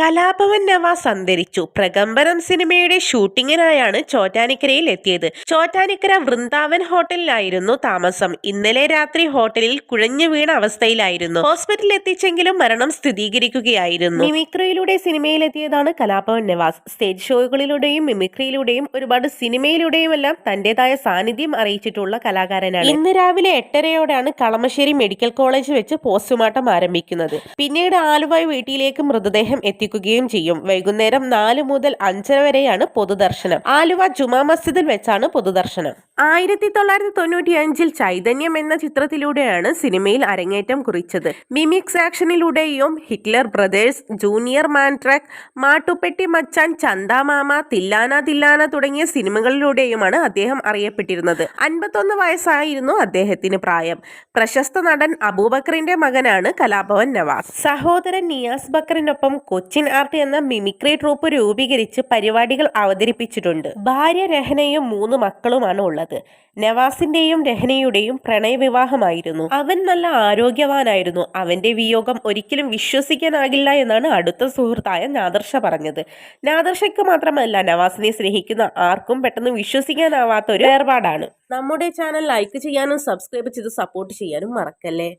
കലാഭവൻ നവാസ് അന്തരിച്ചു. പ്രകമ്പനം സിനിമയുടെ ഷൂട്ടിങ്ങിനായാണ് ചോറ്റാനിക്കരയിൽ എത്തിയത്. ചോറ്റാനിക്കര വൃന്ദാവൻ ഹോട്ടലിലായിരുന്നു താമസം. ഇന്നലെ രാത്രി ഹോട്ടലിൽ കുഴഞ്ഞു വീണ അവസ്ഥയിലായിരുന്നു. ഹോസ്പിറ്റലിൽ എത്തിച്ചെങ്കിലും മരണം സ്ഥിരീകരിക്കുകയായിരുന്നു. മിമിക്രിയിലൂടെ സിനിമയിലെത്തിയതാണ് കലാഭവൻ നവാസ്. സ്റ്റേജ് ഷോകളിലൂടെയും മിമിക്രിയിലൂടെയും ഒരുപാട് സിനിമയിലൂടെയും എല്ലാം തന്റേതായ സാന്നിധ്യം അറിയിച്ചിട്ടുള്ള കലാകാരനാണ്. ഇന്ന് രാവിലെ എട്ടരയോടെയാണ് കളമശ്ശേരി മെഡിക്കൽ കോളേജ് വെച്ച് പോസ്റ്റ്മോർട്ടം ആരംഭിക്കുന്നത്. പിന്നീട് ആലുവ വീട്ടിലേക്ക് മൃതദേഹം എത്തിക്കുകയും ചെയ്യും. വൈകുന്നേരം നാല് മുതൽ അഞ്ചര വരെയാണ് പൊതുദർശനം. ആലുവ ജുമാ മസ്ജിദിൽ വെച്ചാണ് പൊതുദർശനം. ആയിരത്തി തൊള്ളായിരത്തി തൊണ്ണൂറ്റി അഞ്ചിൽ ചൈതന്യം എന്ന ചിത്രത്തിലൂടെയാണ് സിനിമയിൽ അരങ്ങേറ്റം കുറിച്ചത്. Mimics ആക്ഷനിലൂടെയും Hitler Brothers Junior Mandrake Mattupetti Machan Chandamama Thillana തില്ലാന തുടങ്ങിയ സിനിമകളിലൂടെയുമാണ് അദ്ദേഹം അറിയപ്പെട്ടിരുന്നത്. അൻപത്തൊന്ന് വയസ്സായിരുന്നു അദ്ദേഹത്തിന് പ്രായം. പ്രശസ്ത നടൻ അബൂബക്കറിന്റെ മകനാണ് കലാഭവൻ നവാസ്. സഹോദരൻ നിയാസ് ബക്കറിനൊപ്പം കൊച്ചിൻ ആർട്ട് എന്ന മിമിക്രി ട്രൂപ്പ് രൂപീകരിച്ച് പരിപാടികൾ അവതരിപ്പിച്ചിട്ടുണ്ട്. ഭാര്യ രഹനയും മൂന്ന് മക്കളുമാണ് ഉള്ളത്. നവാസിന്റെയും രഹനയുടെയും പ്രണയവിവാഹമായിരുന്നു അവൻ നല്ല ആരോഗ്യവാനായിരുന്നു. അവന്റെ വിയോഗം ഒരിക്കലും വിശ്വസിക്കാനാകില്ല എന്നാണ് അടുത്ത സുഹൃത്തായ നാദർഷ പറഞ്ഞത്. നാദർഷയ്ക്ക് മാത്രമല്ല നവാസിനെ സ്നേഹിക്കുന്ന ആർക്കും പെട്ടെന്ന് വിശ്വസിക്കാനാവാത്ത ഒരു ഏർപ്പാടാണ്. നമ്മുടെ ചാനൽ ലൈക്ക് ചെയ്യാനും സബ്സ്ക്രൈബ് ചെയ്ത് സപ്പോർട്ട് ചെയ്യാനും മറക്കല്ലേ?